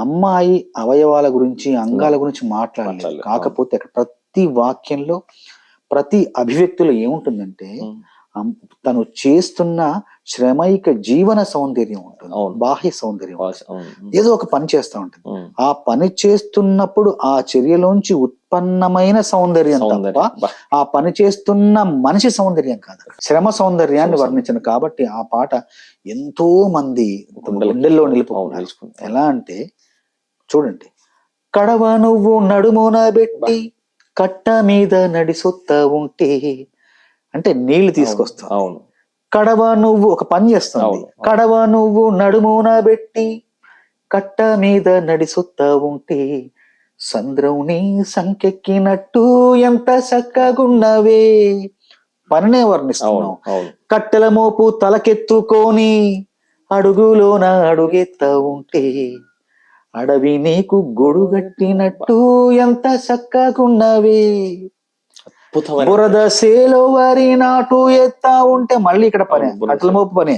అమ్మాయి అవయవాల గురించి అంగాల గురించి మాట్లాడలేదు. కాకపోతే అక్కడ ప్రతి వాక్యంలో ప్రతి అభివ్యక్తిలో ఏముంటుందంటే తను చేస్తున్న శ్రమైక జీవన సౌందర్యం ఉంటుంది. బాహ్య సౌందర్యం. ఏదో ఒక పని చేస్తూ ఉంటుంది. ఆ పని చేస్తున్నప్పుడు ఆ చర్యలోంచి ఉత్పన్నమైన సౌందర్యం తప్ప. ఆ పని చేస్తున్న మనిషి సౌందర్యం కాదు శ్రమ సౌందర్యాన్ని శ్రమ వర్ణించింది కాబట్టి ఆ పాట ఎంతో మంది గుండెల్లో. ఎలా అంటే చూడండి. కడవ నువ్వు నడుమున పెట్టి కట్ట మీద నడిసొత్త ఉంటే అంటే నీళ్ళు తీసుకొస్తావు అవును. కడవ నువ్వు ఒక పని చేస్తుంది. అవును. కడవ నువ్వు నడుమున పెట్టి కట్ట మీద నడిసొత్త ఉంటే సంద్రవుని సంకెక్కినట్టు ఎంత చక్కగున్నవే పనినే వర్ణిస్తున్నావు. అవును. కట్టెల మోపు తలకెత్తుకొని అడుగులోన అడుగెత్త ఉంటే అడవి నీకు గొడుగట్టినట్టు ఎంత చక్కగున్నవే. బురద సేలో వరి నాటు ఎత్తా ఉంటే మళ్ళీ ఇక్కడ పనే. కట్టెల మోపు పనే.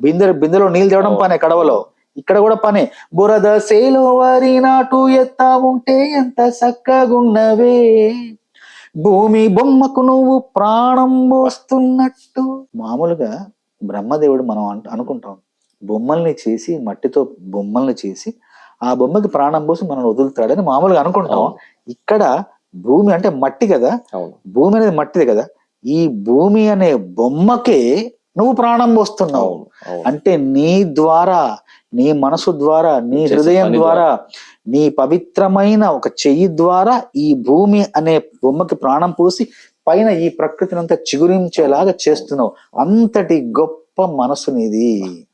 బిందె బిందెలో నీళ్ళు తేవడం. పనే కడవలో. ఇక్కడ కూడా పనే. బురద సేలో వరి నాటు ఎత్తా ఉంటే ఎంత చక్కగున్నవే. భూమి బొమ్మకు నువ్వు ప్రాణం పోస్తున్నట్టు. మామూలుగా బ్రహ్మదేవుడు మనం అనుకుంటాం. బొమ్మల్ని చేసి మట్టితో బొమ్మల్ని చేసి ఆ బొమ్మకి ప్రాణం పోసి మనం వదులుతాడని మామూలుగా అనుకుంటాం. ఇక్కడ భూమి అంటే మట్టి కదా? భూమి అనేది మట్టిది కదా? ఈ భూమి అనే బొమ్మకే నువ్వు ప్రాణం పోస్తున్నావు. అంటే నీ ద్వారా నీ మనసు ద్వారా నీ హృదయం ద్వారా నీ పవిత్రమైన ఒక చెయ్యి ద్వారా ఈ భూమి అనే బొమ్మకి ప్రాణం పోసి పైన ఈ ప్రకృతిని అంతా చిగురించేలాగా చేస్తున్నావు. అంతటి గొప్ప మనసు నీది.